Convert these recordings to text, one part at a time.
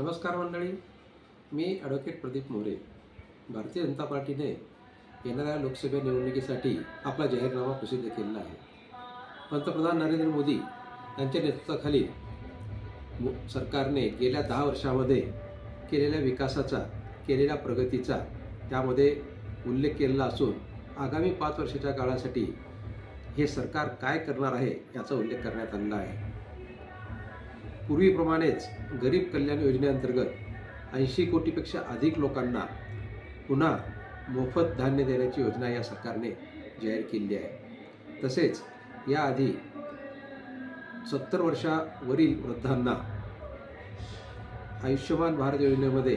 नमस्कार मंडळी. मी ॲडव्होकेट प्रदीप मोरे. भारतीय जनता पार्टीने येणाऱ्या लोकसभा निवडणुकीसाठी आपला जाहीरनामा प्रसिद्ध केलेला आहे. पंतप्रधान नरेंद्र मोदी यांच्या नेतृत्वाखाली सरकारने गेल्या दहा वर्षामध्ये केलेल्या विकासाचा केलेल्या प्रगतीचा त्यामध्ये उल्लेख केलेला असून आगामी पाच वर्षाच्या काळासाठी हे सरकार काय करणार आहे याचा उल्लेख करण्यात आलेला आहे. पूर्वीप्रमाणेच गरीब कल्याण योजनेअंतर्गत ऐंशी कोटीपेक्षा अधिक लोकांना पुन्हा मोफत धान्य देण्याची योजना या सरकारने जाहीर केली आहे. तसेच याआधी सत्तर वर्षावरील वृद्धांना आयुष्यमान भारत योजनेमध्ये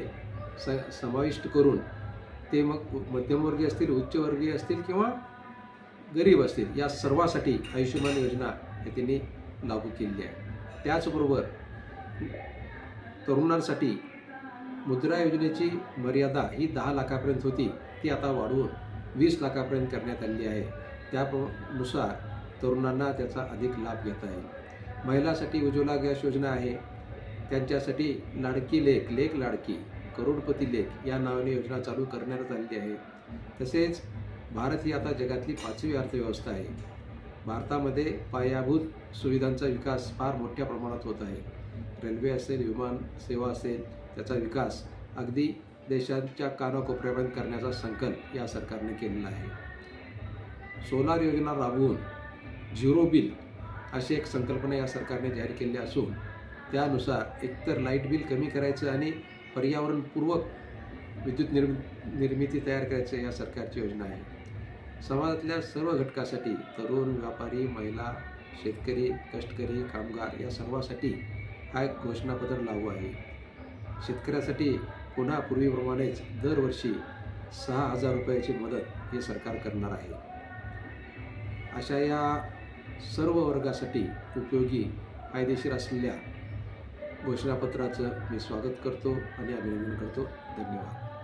स समाविष्ट करून ते मग मध्यमवर्गीय असतील उच्चवर्गीय असतील किंवा गरीब असतील या सर्वासाठी आयुष्यमान योजना हे त्यांनी लागू केलेली आहे. त्याचबरोबर तरुणांसाठी मुद्रा योजनेची मर्यादा ही दहा लाखापर्यंत होती. ती आता वाढवून वीस लाखापर्यंत करण्यात आलेली आहे. त्यानुसार तरुणांना त्याचा अधिक लाभ घेता येईल. महिलासाठी उज्ज्वला गॅस योजना आहे. त्यांच्यासाठी लाडकी लेख लेख लाडकी करोडपती लेख या नावाने योजना चालू करण्यात आलेली आहे. तसेच भारत ही आता जगातली पाचवी अर्थव्यवस्था आहे. भारतामध्ये पायाभूत सुविधांचा विकास फार मोठ्या प्रमाणात होत आहे. रेल्वे असेल विमान सेवा असेल त्याचा विकास अगदी देशांच्या कानाकोपऱ्यापर्यंत करण्याचा संकल्प या सरकारने केलेला आहे. सोलार योजना राबवून झिरो बिल अशी एक संकल्पना या सरकारने जाहीर केली असून त्यानुसार एकतर लाइट बिल कमी करायचं आणि पर्यावरणपूर्वक विद्युत निर्म निर्मिती तयार करायचं या सरकारची योजना आहे. समाजातल्या सर्व घटकासाठी तरुण व्यापारी महिला शेतकरी कष्टकरी कामगार या सर्वासाठी हा एक घोषणापत्र लागू आहे. शेतकऱ्यासाठी पुन्हा पूर्वीप्रमाणेच दरवर्षी सहा हजार रुपयाची मदत हे सरकार करणार आहे. अशा या सर्व वर्गासाठी उपयोगी फायदेशीर असलेल्या घोषणापत्राचं मी स्वागत करतो आणि अभिनंदन करतो. धन्यवाद.